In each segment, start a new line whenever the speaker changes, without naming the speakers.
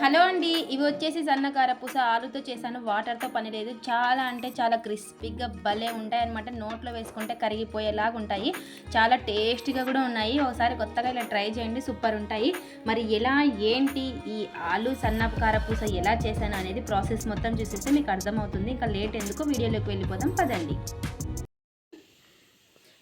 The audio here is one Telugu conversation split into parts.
హలో అండి ఇవి వచ్చేసి సన్నకార పూస ఆలుతో చేశాను వాటర్తో పని లేదు. చాలా అంటే చాలా క్రిస్పీగా భలే ఉంటాయి అనమాట నోట్లో వేసుకుంటే కరిగిపోయేలాగా ఉంటాయి. చాలా టేస్టీగా కూడా ఉన్నాయి. ఒకసారి కొత్తగా ఇలా ట్రై చేయండి సూపర్ ఉంటాయి. మరి ఎలా ఏంటి ఈ ఆలు సన్నకార పూస ఎలా చేశాను అనేది ప్రాసెస్ మొత్తం చూసేస్తే మీకు అర్థమవుతుంది. ఇంకా లేట్ ఎందుకు వీడియోలోకి వెళ్ళిపోదాం పదండి.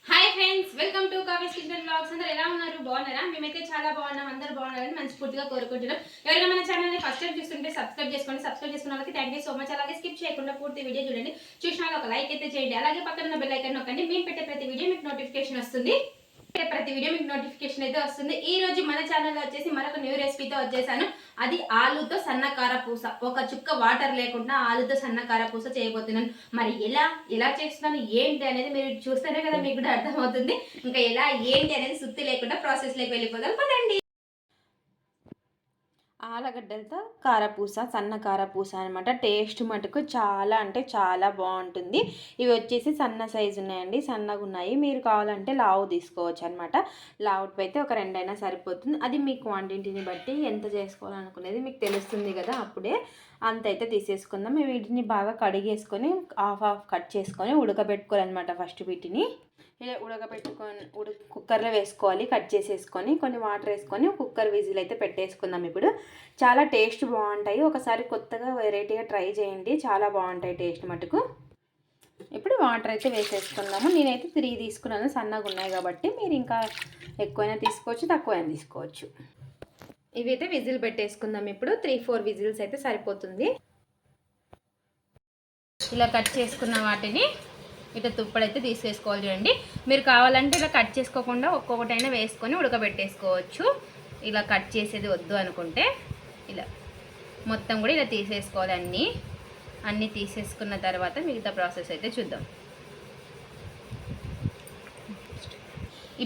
Hi friends welcome Kavya's kitchen blogs అందరూ ఎలా ఉన్నారు? బాగున్నారా? మేమైతే చాలా బాగున్నాం. అందరూ బాగున్నారని మనస్ఫూర్తిగా కోరుకుంటున్నాం. ఎవరైనా మన ఛానల్ని ఫస్ట్ టైం చూస్తుంటే సబ్స్క్రైబ్ చేసుకోండి. సబ్స్క్రైబ్ చేసుకున్న వాళ్ళకి థ్యాంక్ యూ సో మచ్ అలాగే స్కిప్ చేయకుండా పూర్తి వీడియో చూడండి. చూసిన ఒక లైక్ అయితే చేయండి. అలాగే పక్కన ఉన్న బెల్ ఐకన్ నొక్కండి. మేము పెట్టే ప్రతి వీడియో మీకు నోటిఫికేషన్ వస్తుంది. ప్రతి వీడియో మీకు నోటిఫికేషన్ అయితే వస్తుంది. ఈ రోజు మన ఛానల్లో వచ్చేసి మరొక న్యూ రెసిపీతో వచ్చేసాను. అది ఆలుతో సన్నకార పూస. ఒక చుక్క వాటర్ లేకుండా ఆలుతో సన్నకార పూస చేయబోతున్నాను. మరి ఎలా ఎలా చేస్తున్నాను ఏంటి అనేది మీరు చూస్తేనే కదా మీకు కూడా అర్థమవుతుంది. ఇంకా ఎలా ఏంటి అనేది సుత్తి లేకుండా ప్రాసెస్లోకి వెళ్ళిపోదాం. పదండి. ఆలగడ్డలతో కారపూస సన్న కారపూస అనమాట టేస్ట్ మటుకు చాలా అంటే చాలా బాగుంటుంది. ఇవి వచ్చేసి సన్న సైజు ఉన్నాయండి సన్నగా ఉన్నాయి. మీరు కావాలంటే లావు తీసుకోవచ్చు అనమాట లావుట్ అయితే ఒక రెండైనా సరిపోతుంది. అది మీ క్వాంటిటీని బట్టి ఎంత చేసుకోవాలనుకునేది మీకు తెలుస్తుంది కదా అప్పుడే. అంత అయితే తీసేసుకుందాం వీటిని బాగా కడిగేసుకొని హాఫ్ హాఫ్ కట్ చేసుకొని ఉడకబెట్టుకోవాలన్నమాట ఫస్ట్ వీటిని. ఇలా ఉడకబెట్టుకొని ఉడ కుక్కర్లో వేసుకోవాలి కట్ చేసేసుకొని కొన్ని వాటర్ వేసుకొని కుక్కర్ విజిల్ అయితే పెట్టేసుకుందాం ఇప్పుడు. చాలా టేస్ట్ బాగుంటాయి. ఒకసారి కొత్తగా వెరైటీగా ట్రై చేయండి. చాలా బాగుంటాయి టేస్ట్ మటుకు. ఇప్పుడు వాటర్ అయితే వేసేసుకుందాము. నేనైతే త్రీ తీసుకున్నాను. సన్నగా ఉన్నాయి కాబట్టి మీరు ఇంకా ఎక్కువైనా తీసుకోవచ్చు తక్కువైనా తీసుకోవచ్చు. ఇవి అయితే విజిల్ పెట్టేసుకుందాం ఇప్పుడు. త్రీ ఫోర్ విజిల్స్ అయితే సరిపోతుంది. ఇలా కట్ చేసుకున్న వాటిని ఇట్లా తుప్పడైతే తీసేసుకోవాలి చూడండి. మీరు కావాలంటే ఇలా కట్ చేసుకోకుండా ఒక్కొక్కటైనా వేసుకొని ఉడకబెట్టేసుకోవచ్చు. ఇలా కట్ చేసేది వద్దు అనుకుంటే ఇలా మొత్తం కూడా ఇలా తీసేసుకోవాలి అన్నీ. అన్నీ తీసేసుకున్న తర్వాత మిగతా ప్రాసెస్ అయితే చూద్దాం.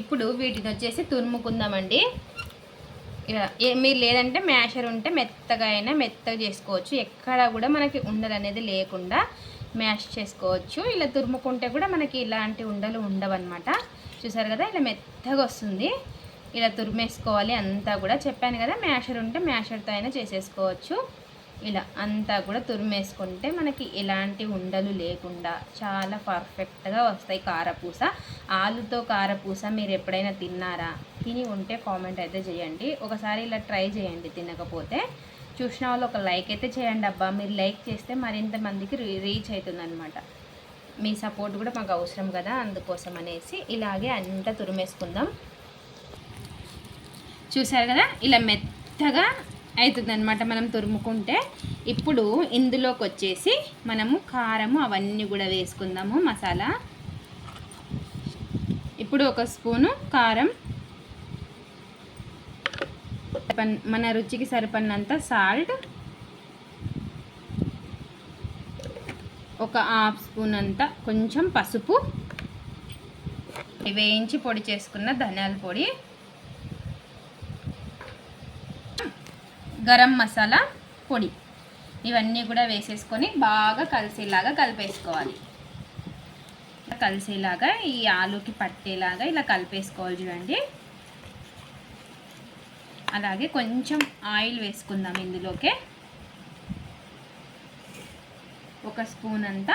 ఇప్పుడు వీటిని వచ్చేసి తురుముకుందామండి. మీరు లేదంటే మ్యాషర్ ఉంటే మెత్తగా అయినా మెత్తగా చేసుకోవచ్చు. ఎక్కడ కూడా మనకి ఉండలు అనేది లేకుండా మ్యాష్ చేసుకోవచ్చు. ఇలా తురుముకుంటే కూడా మనకి ఇలాంటి ఉండలు ఉండవన్నమాట. చూసారు కదా ఇలా మెత్తగా వస్తుంది. ఇలా తురిమేసుకోవాలి అంతా కూడా. చెప్పాను కదా మ్యాషర్ ఉంటే మ్యాషర్తో అయినా చేసేసుకోవచ్చు. ఇలా అంతా కూడా తురిమేసుకుంటే మనకి ఎలాంటి ఉండలు లేకుండా చాలా పర్ఫెక్ట్గా వస్తాయి కారపూస. ఆలుతో కారపూస మీరు ఎప్పుడైనా తిన్నారా? తిని ఉంటే కామెంట్ అయితే చేయండి. ఒకసారి ఇలా ట్రై చేయండి తినకపోతే. చూసిన వాళ్ళు ఒక లైక్ అయితే చేయండి అబ్బా. మీరు లైక్ చేస్తే మరింత మందికి రీచ్ అవుతుందన్నమాట మీ సపోర్ట్ కూడా మాకు అవసరం కదా అందుకోసం అనేసి ఇలాగే అంతా తురిమేసుకుందాం. చూసారు కదా? ఇలా మెత్తగా అవుతుందన్నమాట మనం తురుముకుంటే. ఇప్పుడు ఇందులోకి వచ్చేసి మనము కారము అవన్నీ కూడా వేసుకుందాము మసాలా. ఇప్పుడు ఒక స్పూను కారం. మన రుచికి సరిపడినంత సాల్ట్. ఒక హాఫ్ స్పూన్ అంత కొంచెం పసుపు. వేయించి పొడి చేసుకున్న ధనియాల పొడి. గరం మసాలా పొడి. ఇవన్నీ కూడా వేసేసుకొని బాగా కలిసేలాగా కలిపేసుకోవాలి. కలిసేలాగా ఈ ఆలుకి పట్టేలాగా ఇలా కలిపేసుకోవాలి చూడండి. అలాగే కొంచెం ఆయిల్ వేసుకుందాం ఇందులోకే. ఒక స్పూన్ అంతా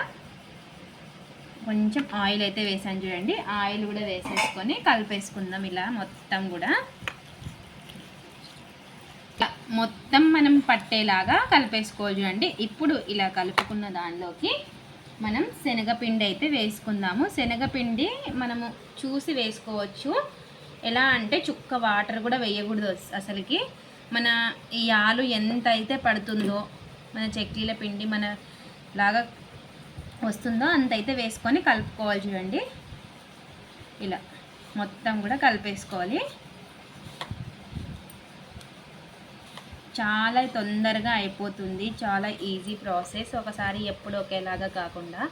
కొంచెం ఆయిల్ అయితే వేసాను చూడండి. ఆయిల్ కూడా వేసేసుకొని కలిపేసుకుందాం ఇలా మొత్తం కూడా. మొత్తం మనం పట్టేలాగా కలిపేసుకోవాలి చూడండి ఇప్పుడు ఇలా కలుపుకున్న దానిలోకి మనం శనగపిండి అయితే వేసుకుందాము. శనగపిండి మనము చూసి వేసుకోవచ్చు. ఎలా అంటే చుక్క వాటర్ కూడా వేయకూడదు అసలుకి. మన ఈ ఆలు ఎంత అయితే పడుతుందో మన చక్లీల పిండి మన లాగా వస్తుందో అంత అయితే వేసుకొని కలుపుకోవాలి చూడండి. ఇలా మొత్తం కూడా కలిపేసుకోవాలి. చాలా తొందరగా అయిపోతుంది. చాలా ఈజీ ప్రాసెస్ ఒకసారి ఎప్పుడు ఒకేలాగా కాకుండా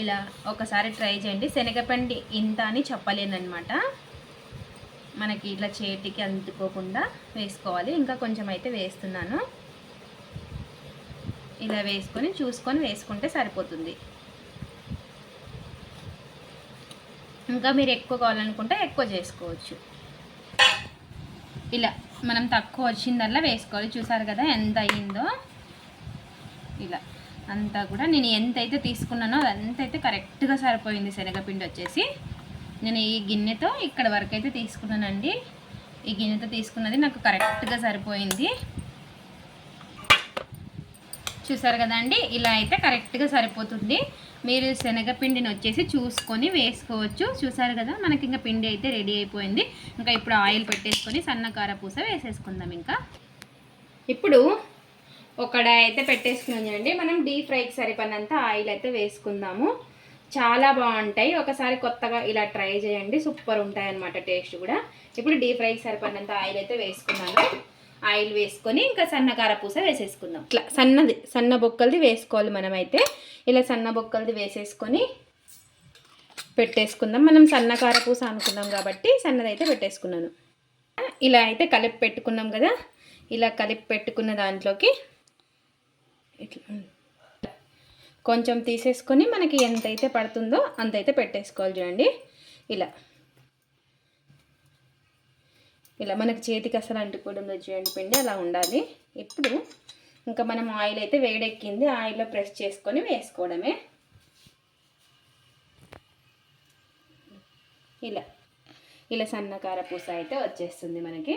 ఇలా ఒకసారి ట్రై చేయండి. శనగపిండి ఇంత అని చెప్పలేనమాట మనకి ఇట్లా చేతికి అందుకోకుండా వేసుకోవాలి. ఇంకా కొంచెం అయితే వేస్తున్నాను. ఇలా వేసుకొని చూసుకొని వేసుకుంటే సరిపోతుంది. ఇంకా మీరు ఎక్కువ కావాలనుకుంటే ఎక్కువ చేసుకోవచ్చు. ఇలా. మనం తక్కువ వచ్చిందల్లా వేసుకోవాలి. చూసారు కదా ఎంత అయ్యిందో? ఇలా. అంతా కూడా నేను ఎంత అయితే తీసుకున్నానో అదంతా అయితే కరెక్ట్గా సరిపోయింది శనగపిండి వచ్చేసి. నేను ఈ గిన్నెతో ఇక్కడ వరకు అయితే తీసుకున్నానండి. ఈ గిన్నెతో తీసుకున్నది నాకు కరెక్ట్గా సరిపోయింది. చూసారు కదండి ఇలా అయితే కరెక్ట్గా సరిపోతుంది. మీరు శనగపిండిని వచ్చేసి చూసుకొని వేసుకోవచ్చు. చూసారు కదా? మనకి ఇంకా పిండి అయితే రెడీ అయిపోయింది. ఇంకా ఇప్పుడు ఆయిల్ పెట్టేసుకొని సన్నకార పూస వేసేసుకుందాం ఇంకా. ఇప్పుడు ఒకడ అయితే అయితే పెట్టేసుకున్నాండి మనం డీప్ ఫ్రైకి సరిపడినంత ఆయిల్ అయితే వేసుకుందాము. చాలా బాగుంటాయి. ఒకసారి కొత్తగా ఇలా ట్రై చేయండి. సూపర్ ఉంటాయి అన్నమాట టేస్ట్ కూడా. ఇప్పుడు డీప్ ఫ్రైకి సరిపడినంత ఆయిల్ అయితే వేసుకున్నాను ఆయిల్ వేసుకొని ఇంకా సన్నకార పూస వేసేసుకుందాం. ఇట్లా సన్నది సన్న బొక్కలది వేసుకోవాలి మనమైతే. ఇలా సన్న బొక్కలది వేసేసుకొని పెట్టేసుకుందాం. మనం సన్నకార పూస అనుకున్నాం కాబట్టి సన్నదైతే పెట్టేసుకున్నాను. ఇలా అయితే కలిపి పెట్టుకున్నాం కదా. ఇలా కలిపి పెట్టుకున్న దాంట్లోకి ఇట్లా కొంచెం తీసేసుకొని మనకి ఎంతైతే పడుతుందో అంతైతే పెట్టేసుకోవాలి చూడండి. ఇలా. ఇలా మనకి చేతికి అసలు అంటుకోవడం లేదు చూడండి పిండి అలా ఉండాలి. ఇప్పుడు ఇంకా మనం ఆయిల్ అయితే వేడెక్కింది ఆయిల్లో ప్రెస్ చేసుకొని వేసుకోవడమే. ఇలా ఇలా సన్నకార పూస అయితే వచ్చేస్తుంది మనకి.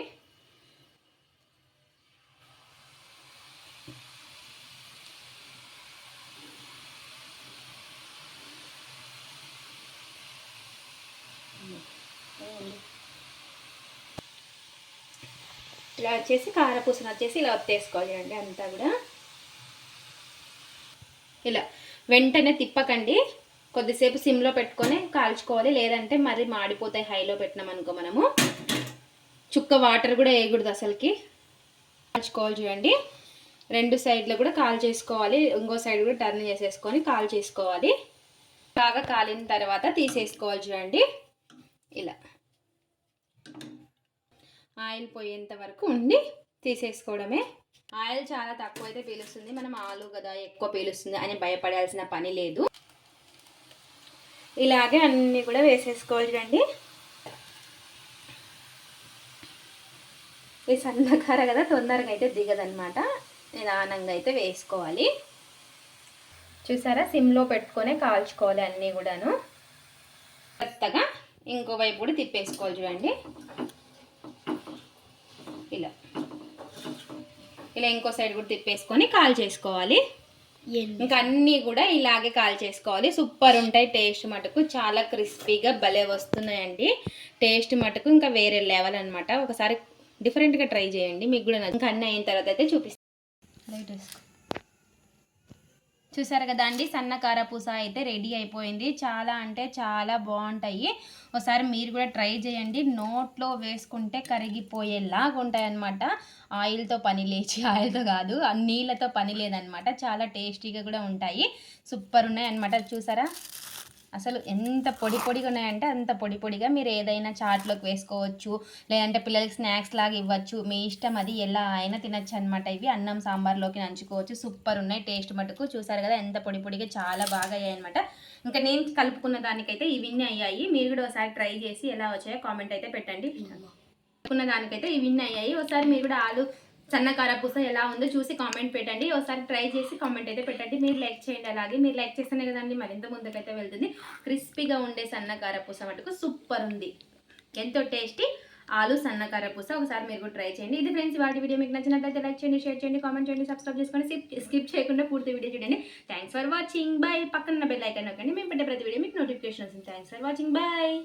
ఇలా వచ్చేసి కారపూసను వచ్చేసి ఇలా ఒత్తేసుకోవాలి అండి అంతా కూడా. ఇలా వెంటనే తిప్పకండి. కొద్దిసేపు సిమ్లో పెట్టుకొని కాల్చుకోవాలి. లేదంటే మరి మాడిపోతాయి హైలో పెట్టినాం అనుకో మనము. చుక్క వాటర్ కూడా వేయకూడదు అసలుకి. కాల్చుకోవాలి చూడండి. రెండు సైడ్లో కూడా కాల్ చేసుకోవాలి. ఇంకో సైడ్ కూడా టర్న్ చేసేసుకొని కాల్ చేసుకోవాలి. బాగా కాలిన తర్వాత తీసేసుకోవాలి చూడండి. ఇలా. ఆయిల్ పోయేంత వరకు ఉండి తీసేసుకోవడమే. ఆయిల్ చాలా తక్కువ అయితే పీలుస్తుంది. మనం ఆలు కదా ఎక్కువ పీలుస్తుంది అని భయపడాల్సిన పని లేదు. ఇలాగే అన్నీ కూడా వేసేసుకోవాలి ఈ సన్నకార కదా తొందరగా అయితే దిగదనమాట. నిదానంగా అయితే వేసుకోవాలి. చూసారా? సిమ్లో పెట్టుకొని కాల్చుకోవాలి అన్నీ కూడాను. కొత్తగా ఇంకో వైపు కూడా తిప్పేసుకోవాలి చూడండి. ఇలా. ఇలా ఇంకో సైడ్ కూడా తిప్పేసుకొని కాల్ చేసుకోవాలి. ఇంకా అన్నీ కూడా ఇలాగే కాల్ చేసుకోవాలి. సూపర్ ఉంటాయి. టేస్ట్ మటుకు చాలా క్రిస్పీగా భలే వస్తున్నాయండి. టేస్ట్ మటుకు ఇంకా వేరే లెవెల్ అనమాట ఒకసారి డిఫరెంట్గా ట్రై చేయండి. మీకు కూడా ఇంకా అన్నీ అయిన తర్వాత అయితే చూపిస్తాను చూసారు కదా అండి సన్న కారపూస అయితే రెడీ అయిపోయింది. చాలా అంటే చాలా బాగుంటాయి. ఒకసారి మీరు కూడా ట్రై చేయండి. నోట్లో వేసుకుంటే కరిగిపోయేలాగా ఉంటాయన్నమాట. ఆయిల్తో పని లేచి ఆయిల్తో కాదు నీళ్ళతో పని లేదనమాట చాలా టేస్టీగా కూడా ఉంటాయి. సూపర్ ఉన్నాయి అనమాట చూసారా? అసలు ఎంత పొడి పొడిగా ఉన్నాయంటే అంత పొడి పొడిగా మీరు ఏదైనా చాట్లోకి వేసుకోవచ్చు లేదంటే పిల్లలకి స్నాక్స్ లాగా ఇవ్వచ్చు. మీ ఇష్టం అది ఎలా అయినా తినచ్చు అనమాట ఇవి అన్నం సాంబార్లోకి నంచుకోవచ్చు. సూపర్ ఉన్నాయి. టేస్ట్ మటుకు చూసారు కదా ఎంత పొడి పొడిగా చాలా బాగా అయ్యాయి అనమాట ఇంకా నేను కలుపుకున్న దానికైతే ఇవన్నీ అయ్యాయి. మీరు కూడా ఒకసారి ట్రై చేసి ఎలా వచ్చాయో కామెంట్ అయితే పెట్టండి. కలుపుకున్న దానికైతే ఇవన్నీ అయ్యాయి. ఒకసారి మీరు కూడా ఆలు సన్నకార పూస ఎలా ఉందో చూసి కామెంట్ పెట్టండి. ఒకసారి ట్రై చేసి కామెంట్ అయితే పెట్టండి. మీరు లైక్ చేయండి అలాగే. మీరు లైక్ చేస్తేనే కదండి మరింత ముందుకైతే వెళ్తుంది. క్రిస్పీగా ఉండే సన్నకార పూస మటుకు సూపర్ ఉంది. ఎంతో టేస్టీ ఆలు సన్నకార పూస. ఒకసారి మీరు కూడా ట్రై చేయండి. ఇది ఫ్రెండ్స్ వాటి వీడియో మీకు నచ్చినట్లయితే లైక్ చేయండి షేర్ చేయండి కామెంట్ చేయండి సబ్స్క్రైబ్ చేసుకోండి స్కిప్ స్కిప్ చేయకుండా పూర్తి వీడియో చూడండి. థ్యాంక్స్ ఫర్ వాచింగ్ బాయ్ పక్కన బెల్ ఐకాన్ నొక్కండి. మేము పెట్టే ప్రతి వీడియో మీకు నోటిఫికేషన్ వస్తుంది. Thanks for watching bye